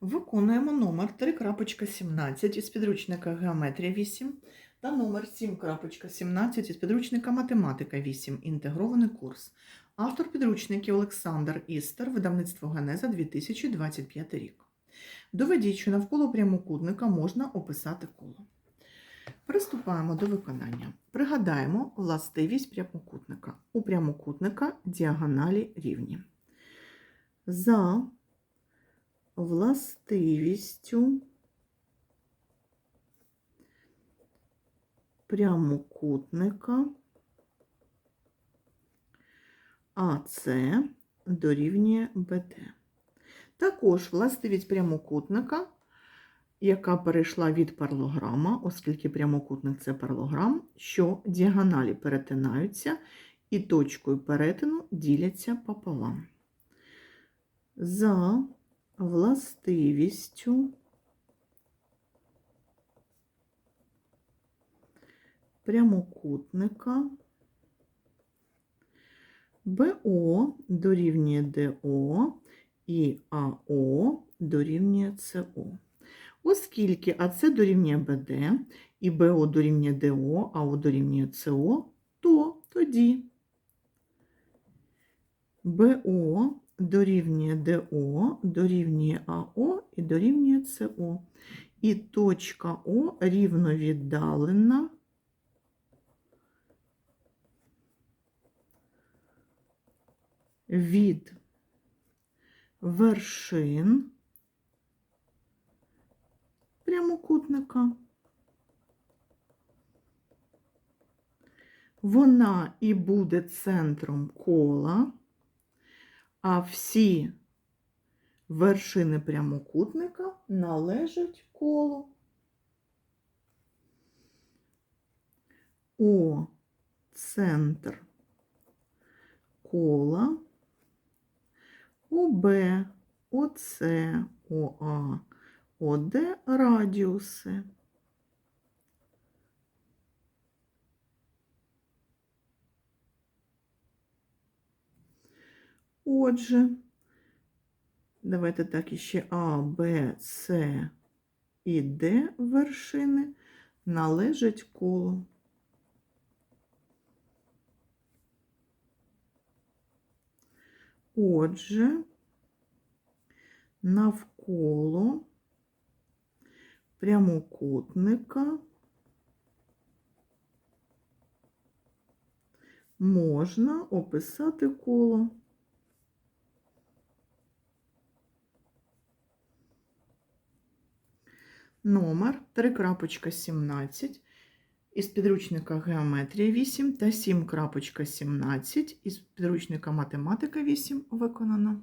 Виконуємо номер 3.17 із підручника Геометрія 8 та номер 7.17 із підручника Математика 8. Інтегрований курс. Автор підручників Олександр Істер, видавництво Генеза 2025 рік. Доведіть, що навколо прямокутника можна описати коло. Приступаємо до виконання. Пригадаємо властивість прямокутника. У прямокутника діагоналі рівні. За властивістю прямокутника АС дорівнює БД. Також властивість прямокутника, яка перейшла від парлограма, оскільки прямокутник це парлограм, що діагоналі перетинаються і точкою перетину діляться пополам. За властивістю прямокутника БО дорівнює ДО і АО дорівнює СО. Оскільки АС дорівнює БД і БО дорівнює ДО, АО дорівнює СО, то тоді БО дорівнює ДО, дорівнює АО і дорівнює СО. І точка О рівно віддалена від вершин прямокутника. Вона і буде центром кола, а всі вершини прямокутника належать колу. О центр кола, ОБ, ОЦ, ОА, ОД радіуси. Отже, давайте так іще А, Б, С і Д вершини належать колу. Отже, навколо прямокутника можна описати коло. Номер 3.17 із підручника Геометрія 8 та 7.17 із підручника Математика 8 виконано.